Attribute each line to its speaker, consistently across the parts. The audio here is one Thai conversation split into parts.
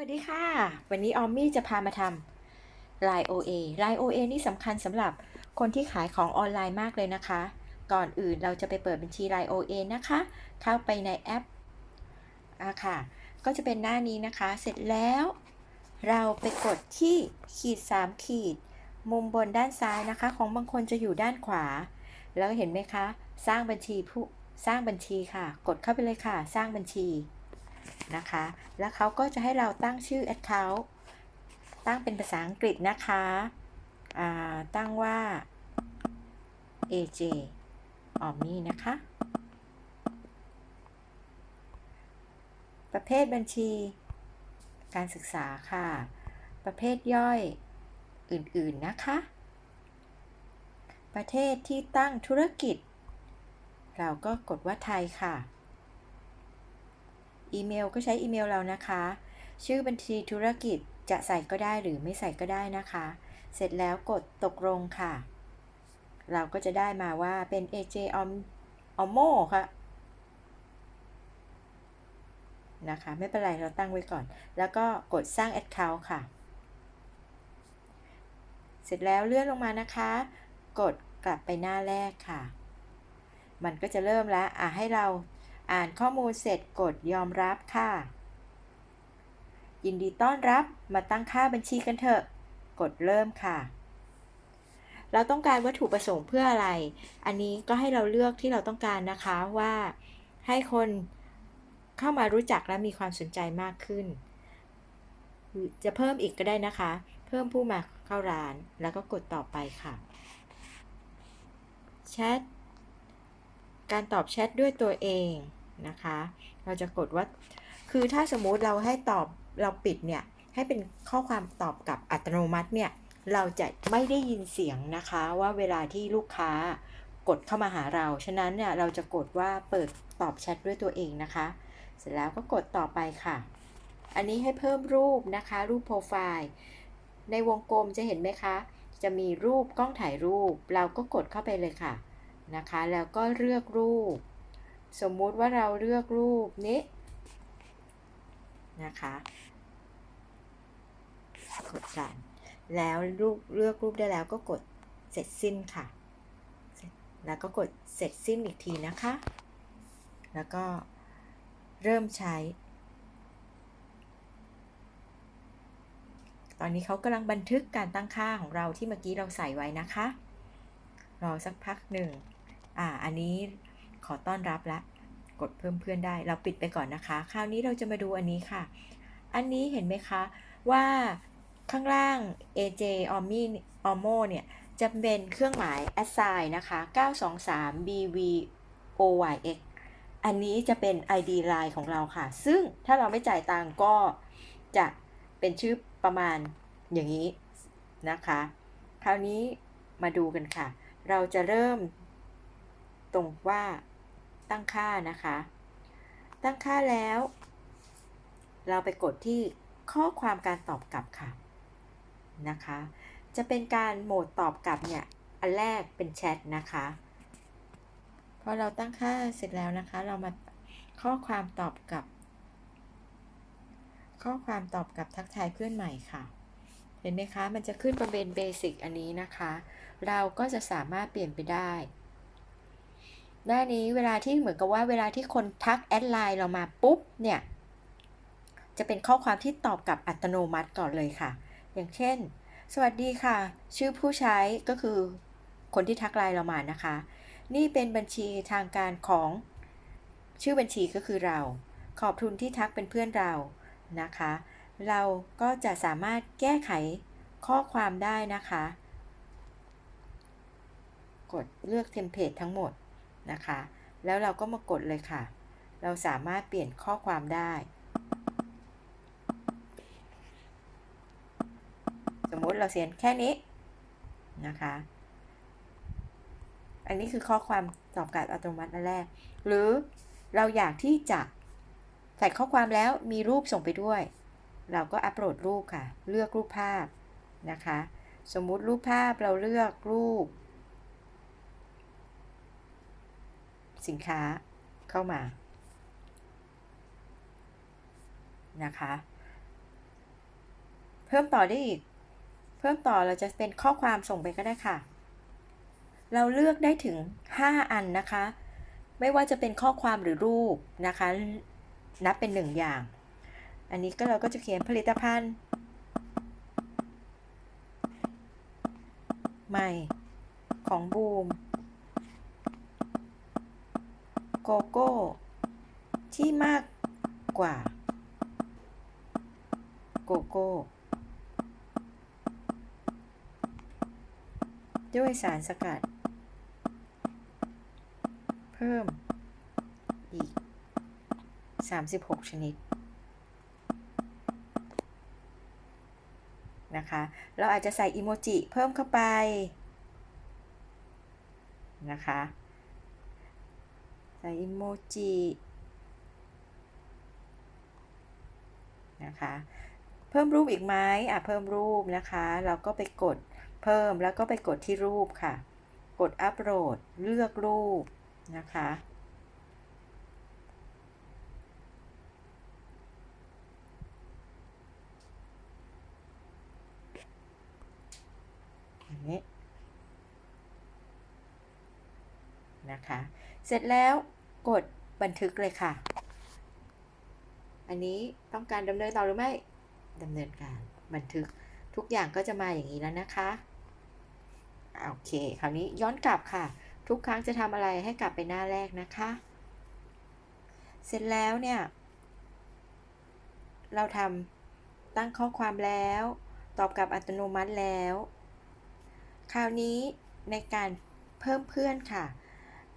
Speaker 1: วัสดีค่ะ วันนี้ออมมี่จะพามาทำ Line OA Line OA นี่สำคัญสำหรับคนที่ขายของออนไลน์มากเลยนะคะ ก่อนอื่นเราจะไปเปิดบัญชี Line OA นะคะ เข้าไปในแอปอะค่ะ ก็จะเป็นหน้านี้นะคะ เสร็จแล้ว เราไปกดที่ขีด 3 ขีด มุมบนด้านซ้ายนะคะ ของบางคนจะอยู่ด้านขวา แล้วเห็นไหมคะ สร้างบัญชีผู้สร้างบัญชีค่ะ กดเข้าไปเลยค่ะ สร้างบัญชี นะคะ แล้วเขาก็จะให้เราตั้งชื่อ Account ตั้งเป็นภาษาอังกฤษนะคะตั้งว่า AJ ออมนี่นะคะ ประเภทบัญชี การศึกษาค่ะ ประเภทย่อยอื่นๆนะคะ ประเทศที่ตั้งธุรกิจ เราก็กดว่าไทยค่ะ อีเมลก็ใช้อีเมลเรานะคะ ชื่อบัญชีธุรกิจจะใส่ก็ได้หรือไม่ใส่ก็ได้นะคะ เสร็จแล้วกดตกลงค่ะ เราก็จะได้มาว่าเป็น AJ Om Omo ค่ะนะคะ ไม่เป็นไร เราตั้งไว้ก่อน แล้วก็กดสร้าง Account ค่ะ เสร็จแล้วเลื่อนลงมานะคะ กดกลับไปหน้าแรกค่ะ มันก็จะเริ่มแล้ว อะให้เรา อ่านข้อมูลเสร็จกดยอมรับค่ะ ยินดีต้อนรับมาตั้งค่าบัญชีกันเถอะ กดเริ่มค่ะ เราต้องการวัตถุประสงค์เพื่ออะไร อันนี้ก็ให้เราเลือกที่เราต้องการนะคะว่าให้คนเข้ามารู้จักและมีความสนใจมากขึ้น จะเพิ่มอีกก็ได้นะคะ เพิ่มผู้มาเข้าร้านแล้วก็กดต่อไปค่ะแชทการตอบแชทด้วยตัวเอง นะคะ เราจะกดว่า คือถ้าสมมุติเราให้ตอบเราปิดเนี่ย ให้เป็นข้อความตอบกับอัตโนมัติเนี่ย เราจะไม่ได้ยินเสียงนะคะว่าเวลาที่ลูกค้ากดเข้ามาหาเรา ฉะนั้นเนี่ยเราจะกดว่าเปิดตอบแชทด้วยตัวเองนะคะ เสร็จแล้วก็กดต่อไปค่ะ อันนี้ให้เพิ่มรูปนะคะ รูปโปรไฟล์ ในวงกลมจะเห็นไหมคะ จะมีรูปกล้องถ่ายรูป เราก็กดเข้าไปเลยค่ะนะคะ แล้วก็เลือกรูป สมมุติว่าเราเลือกรูปนี้นะคะกดกันแล้วรูปเลือกรูปได้แล้วก็กดเสร็จสิ้นค่ะ แล้วก็กดเสร็จสิ้นอีกทีนะคะ แล้วก็เริ่มใช้ ตอนนี้เขากำลังบันทึกการตั้งค่าของเราที่เมื่อกี้เราใส่ไว้นะคะ รอสักพักหนึ่งอ่า อันนี้ ขอต้อนรับละกดเพิ่มเพื่อนได้ เราปิดไปก่อนนะคะ คราวนี้เราจะมาดูอันนี้ค่ะ อันนี้เห็นไหมคะว่าข้างล่าง AJ Omi Omo เนี่ย จะเป็นเครื่องหมาย assign นะคะ 923 BV OYX อันนี้จะเป็น ID line ของเราค่ะ ซึ่งถ้าเราไม่จ่ายตังก็จะเป็นชื่อประมาณอย่างนี้นะคะ คราวนี้มาดูกันค่ะ เราจะเริ่ม ตรงว่าตั้งค่านะคะ ตั้งค่าแล้ว เราไปกดที่ข้อความการตอบกลับค่ะนะคะ จะเป็นการโหมดตอบกลับเนี่ย อันแรกเป็นแชทนะคะพอเราตั้งค่าเสร็จแล้วนะคะ เรามาข้อความตอบกลับ ข้อความตอบกลับทักทายเพื่อนใหม่ค่ะ เห็นไหมคะ มันจะขึ้นประเป็นเบสิกอันนี้นะคะ เราก็จะสามารถเปลี่ยนไปได้ หน้านี้เวลาที่เหมือนกับว่าเวลาที่คนทักแอดไลน์เรามาปุ๊บเนี่ยจะเป็นข้อความที่ตอบกลับอัตโนมัติก่อนเลยค่ะ อย่างเช่น สวัสดีค่ะ ชื่อผู้ใช้ก็คือคนที่ทักไลน์เรามานะคะ นี่เป็นบัญชีทางการของชื่อบัญชีก็คือเรา ขอบทุนที่ทักเป็นเพื่อนเรานะคะ เราก็จะสามารถแก้ไขข้อความได้นะคะ กดเลือกเทมเพลตทั้งหมด นะคะ แล้วเราก็มากดเลยค่ะ เราสามารถเปลี่ยนข้อความได้ สมมุติเราเขียนแค่นี้นะคะ อันนี้คือข้อความตอบกลับอัตโนมัติอันแรก หรือเราอยากที่จะใส่ข้อความแล้วมีรูปส่งไปด้วย เราก็อัปโหลดรูปค่ะ เลือกรูปภาพนะคะ สมมุติรูปภาพเราเลือกรูป สินค้าเข้ามานะคะ เพิ่มต่อได้อีก เพิ่มต่อเราจะเป็นข้อความส่งไปก็ได้ค่ะ เราเลือกได้ถึง 5 อันนะคะ ไม่ว่าจะเป็นข้อความหรือรูปนะคะ นับเป็นหนึ่งอย่าง อันนี้ก็เราก็จะเขียนผลิตภัณฑ์ ใหม่ของบูม โกโก้ ที่มากกว่า โกโก้ ด้วยสารสกัด เพิ่ม อีก 36 ชนิดนะคะ เราอาจจะใส่อิโมจิเพิ่มเข้าไปนะคะ ส่อิโมจินะคะ เพิ่มรูปอีกไหมอะเพิ่มรูปนะคะ เราก็ไปกดเพิ่มแล้วก็ไปกดที่รูปค่ะ กดอัปโหลดเลือกรูปนะคะอย่างนี้นะคะ เสร็จแล้ว กดบันทึกเลยค่ะ อันนี้ต้องการดำเนินต่อหรือไม่ดำเนินการบันทึกทุกอย่างก็จะมาอย่างนี้แล้วนะคะโอเค คราวนี้ย้อนกลับค่ะ ทุกครั้งจะทำอะไรให้กลับไปหน้าแรกนะคะ เสร็จแล้วเนี่ย เราทำตั้งข้อความแล้ว ตอบกลับอัตโนมัติแล้ว คราวนี้ในการเพิ่มเพื่อนค่ะ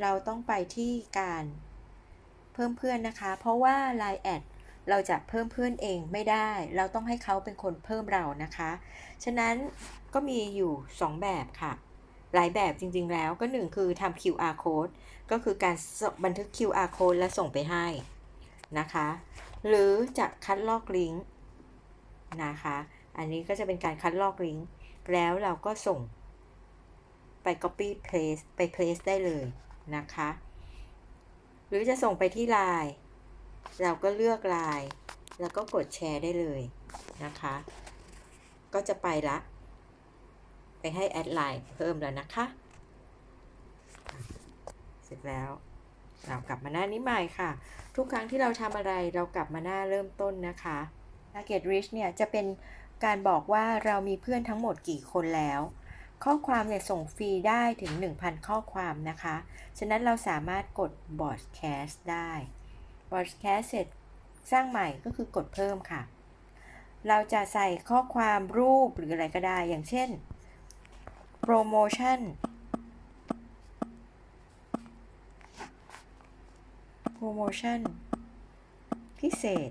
Speaker 1: เราต้องไปที่การเพิ่มเพื่อนนะคะ เพราะว่า Line แอดเราจะเพิ่มเพื่อนเองไม่ได้ เราต้องให้เขาเป็นคนเพิ่มเรานะคะ ฉะนั้นก็มีอยู่ 2 แบบค่ะ หลายแบบจริงๆแล้วก็หนึ่งคือทำ QR code ก็คือการบันทึก QR code และส่งไปให้นะคะ หรือจะคัดลอกลิงก์นะคะ อันนี้ก็จะเป็นการคัดลอกลิงก์แล้วเราก็ส่งไป copy paste ไป paste ได้เลย นะคะ หรือจะส่งไปที่ Line เราก็เลือก Line แล้วก็กดแชร์ได้เลยนะคะ ก็จะไปละ ไปให้แอดไลน์เพิ่มแล้วนะคะ เสร็จแล้ว เรากลับมาหน้านี้ใหม่ค่ะ ทุกครั้งที่เราทำอะไรเรากลับมาหน้าเริ่มต้นนะคะ Target Reach เนี่ยจะเป็นการบอกว่าเรามีเพื่อนทั้งหมดกี่คนแล้ว ข้อความเนี่ยส่งฟรีได้ถึง 1,000 ข้อความนะคะ ฉะนั้นเราสามารถกด Broadcast ได้ Broadcast เสร็จสร้างใหม่ก็คือกดเพิ่มค่ะ เราจะใส่ข้อความรูปหรืออะไรก็ได้ อย่างเช่น โปรโมชั่น โปรโมชั่น พิเศษ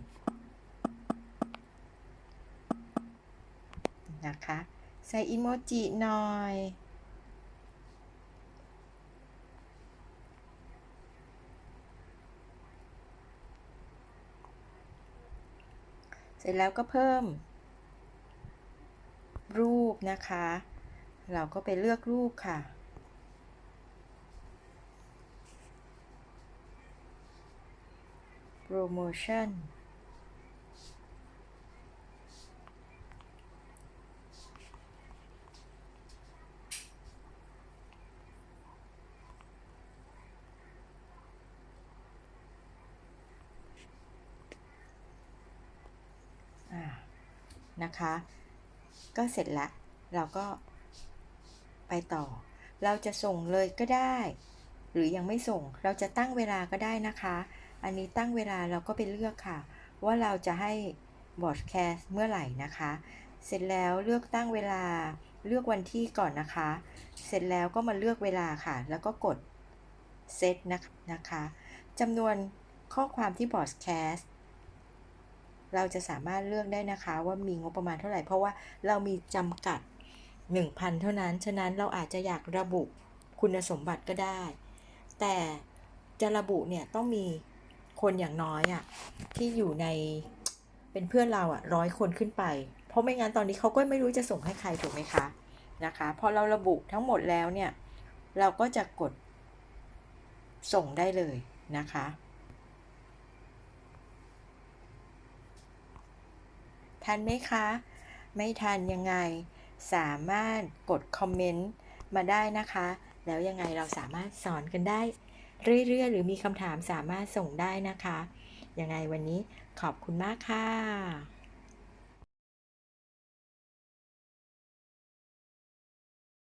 Speaker 1: นะคะ ใส่อิโมจิหน่อยเสร็จแล้วก็เพิ่ม รูปนะคะ เราก็ไปเลือกรูปค่ะ โปรโมชั่น อ่า นะคะ ก็เสร็จแล้วเราก็ไปต่อ เราจะส่งเลยก็ได้ หรือยังไม่ส่ง เราจะตั้งเวลาก็ได้นะคะ อันนี้ตั้งเวลาเราก็ไปเลือกค่ะ ว่าเราจะให้บอร์ดแคสเมื่อไหร่นะคะ เสร็จแล้วเลือกตั้งเวลา เลือกวันที่ก่อนนะคะ เสร็จแล้วก็มาเลือกเวลาค่ะ แล้วก็กดเซตนะคะจำนวนข้อความที่บอร์ดแคส เราจะสามารถเลือกได้นะคะว่ามีงบประมาณเท่าไหร่ เพราะว่าเรามีจำกัด 1,000 เท่านั้น ฉะนั้นเราอาจจะอยากระบุคุณสมบัติก็ได้ แต่จะระบุเนี่ยต้องมีคนอย่างน้อยอะ่ะที่อยู่ในเป็นเพื่อนเราอะ่ะร้อยคนขึ้นไป เพราะไม่งั้นตอนนี้เขาก็ไม่รู้จะส่งให้ใครถูกไหมคะนะคะพอเราระบุทั้งหมดแล้วเนี่ย เราก็จะกดส่งได้เลยนะคะ ทันไหมคะ ไม่ทันยังไง สามารถกดคอมเมนต์มาได้นะคะ แล้วยังไงเราสามารถสอนกันได้ เรื่อยๆ หรือมีคำถามสามารถส่งได้นะคะ ยังไงวันนี้ขอบคุณมากค่ะ